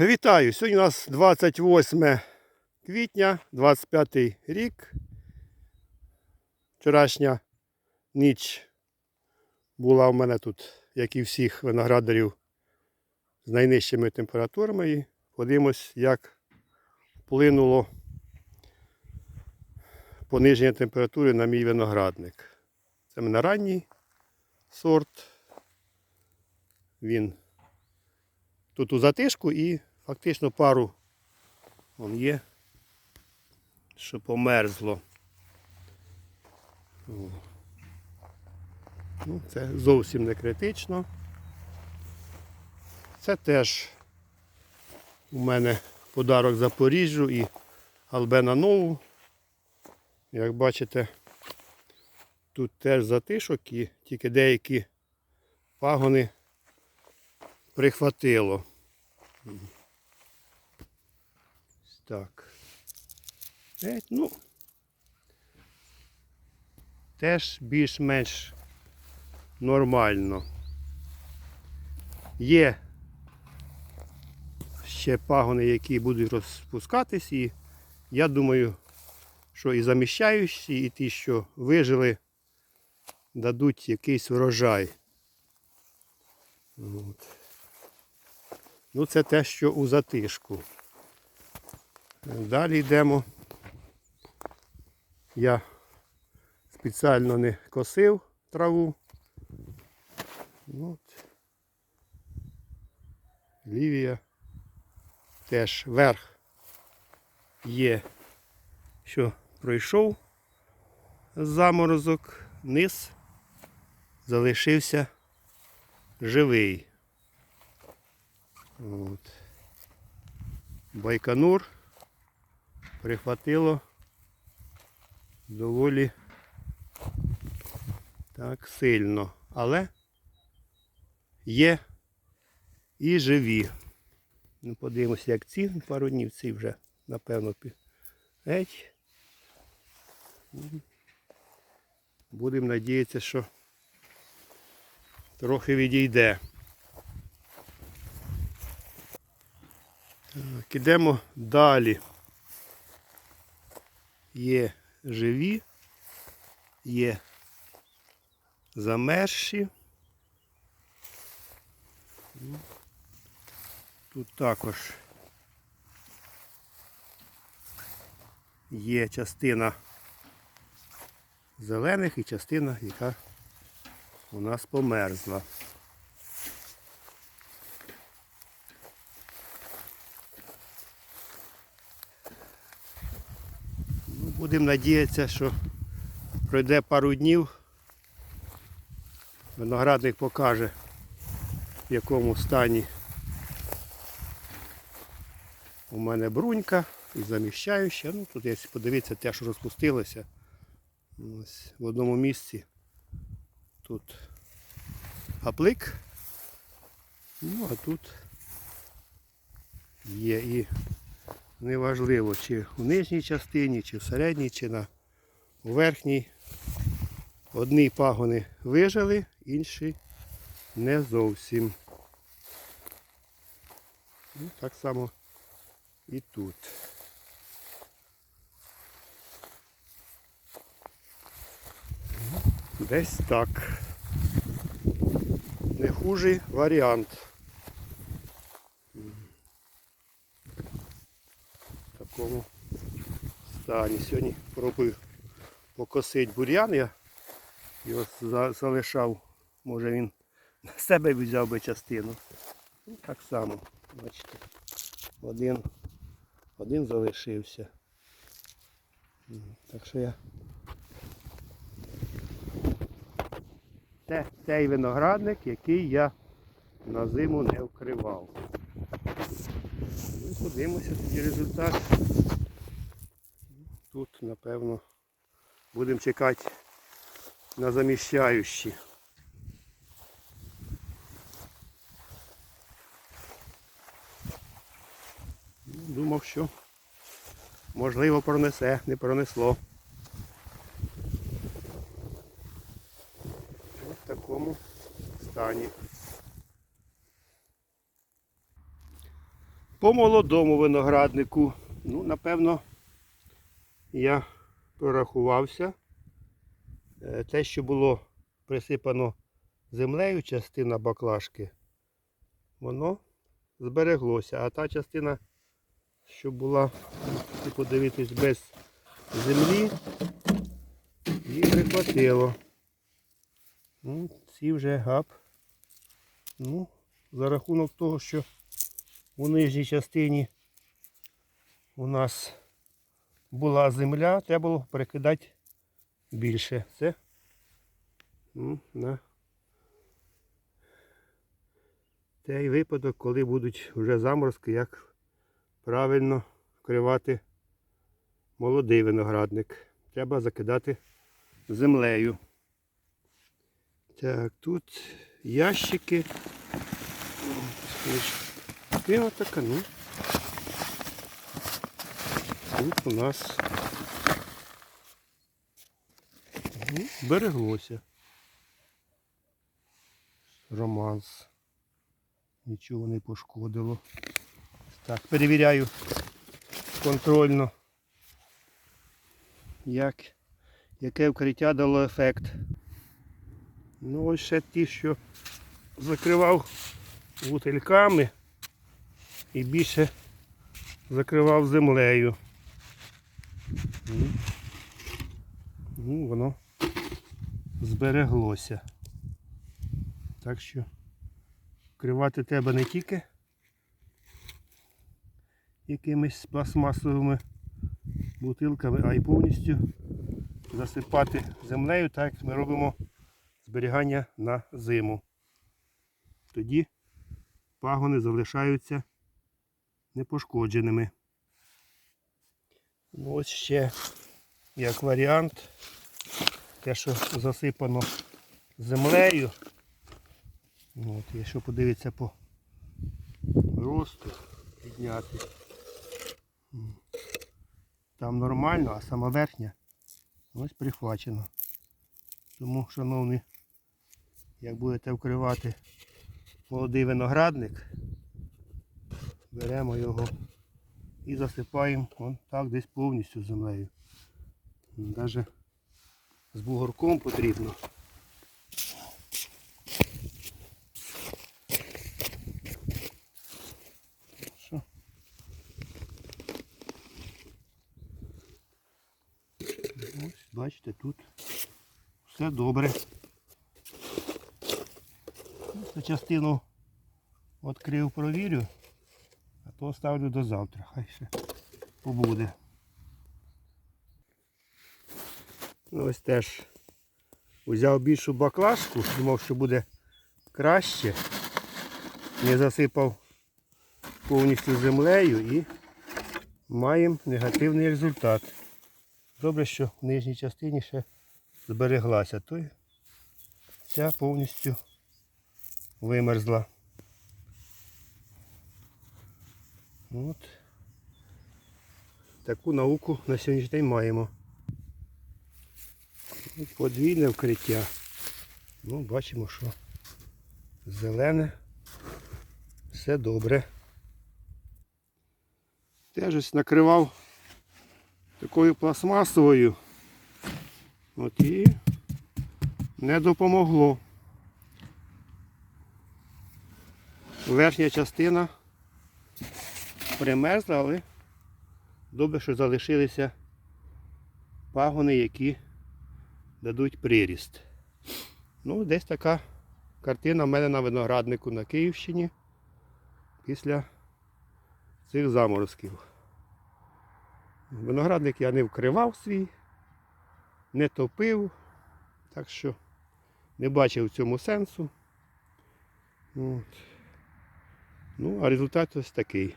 вітаю! Сьогодні у нас 28 квітня, 25 рік. Вчорашня ніч була в мене тут, як і всіх виноградарів, з найнижчими температурами. І подивимось, як вплинуло пониження температури на мій виноградник. Це в мене ранній сорт. Він тут у затишку і фактично пару вон є, що померзло. Ну, це зовсім не критично. Це теж у мене подарок Запоріжжю і Албена Нову. Як бачите, тут теж затишок і тільки деякі пагони прихватило. Так. Ну, теж більш-менш нормально. Є ще пагони, які будуть розпускатись, і я думаю, що і заміщаючі, і ті, що вижили, дадуть якийсь врожай. От. Ну, це те, що у затишку. Далі йдемо. Я спеціально не косив траву. Ну, От. Лівія теж верх є, що пройшов заморозок, низ залишився живий. От. Байконур прихватило доволі так сильно, але є і живі. Ну, подивимося, як ці пару днів ці вже, напевно, геть. Будемо надіятися, що трохи відійде. Так, ідемо далі. Є живі, є замерзші. Ну, Тут також є частина зелених і частина, яка у нас померзла. Будемо надіятися, що пройде пару днів. Виноградник покаже, в якому стані у мене брунька і заміщаюча. Ну, тут, якщо подивитися, те, що розпустилося. Ось в одному місці тут гаплик. Ну, а тут є і неважливо, чи в нижній частині, чи в середній, чи на верхній. Одні пагони вижили, інші не зовсім. Ну, так само і тут. Десь так. Не хужий варіант. В такому стані. Сьогодні пробую покосити бур'ян. Я його залишав, може він на себе взяв би частину. Ну, так само, бачите, один, один залишився. Так що я це той виноградник, який я на зиму не вкривав. Ну, подивимося тоді результат. Тут, напевно, будемо чекати на заміщаючі. Думав, що можливо пронесе, не пронесло. В такому стані. По молодому винограднику. Ну, напевно, я прорахувався. Е, Те, що було присипано землею, частина баклажки, воно збереглося. А та частина, що була, якщо подивитись, без землі, її прихватило. Ну, ці вже гап. Ну, за рахунок того, що у нижній частині у нас була земля, треба було перекидати більше. Це ну, на той випадок, коли будуть вже заморозки, як правильно вкривати молодий виноградник. Треба закидати землею. Так, тут ящики. І отака, ну. Тут у нас ну, береглося. Романс. Нічого не пошкодило. Так, перевіряю контрольно, як, яке вкриття дало ефект. Ну ось ще ті, що закривав бутильками і більше закривав землею. Ну, воно збереглося. Так що вкривати треба не тільки якимись пластмасовими бутилками, а й повністю засипати землею, так як ми робимо зберігання на зиму. Тоді пагони залишаються непошкодженими. Ну, Ось ще як варіант, те, що засипано землею. От, якщо подивитися по росту, підняти. Там нормально, а сама верхня ось прихвачена. Тому, шановні, як будете вкривати молодий виноградник, беремо його і засипаємо он так десь повністю землею. Навіть з бугорком потрібно. Ось, бачите, тут все добре. Частину відкрив, провірю, то ставлю до завтра. Хай ще побуде. Ну, Ось теж взяв більшу баклажку, думав, що буде краще. Не засипав повністю землею і маємо негативний результат. Добре, що в нижній частині ще збереглася, то ця повністю вимерзла. От. Таку науку на сьогоднішній день маємо. Ну, Подвійне вкриття. Ну, бачимо, що зелене, все добре. Теж ось накривав такою пластмасовою. От і не допомогло. Верхня частина примерзла, але добре, що залишилися пагони, які дадуть приріст. Ну, десь така картина в мене на винограднику на Київщині після цих заморозків. Виноградник я не вкривав свій, не топив, так що не бачив в цьому сенсу. От. Ну, а результат ось такий.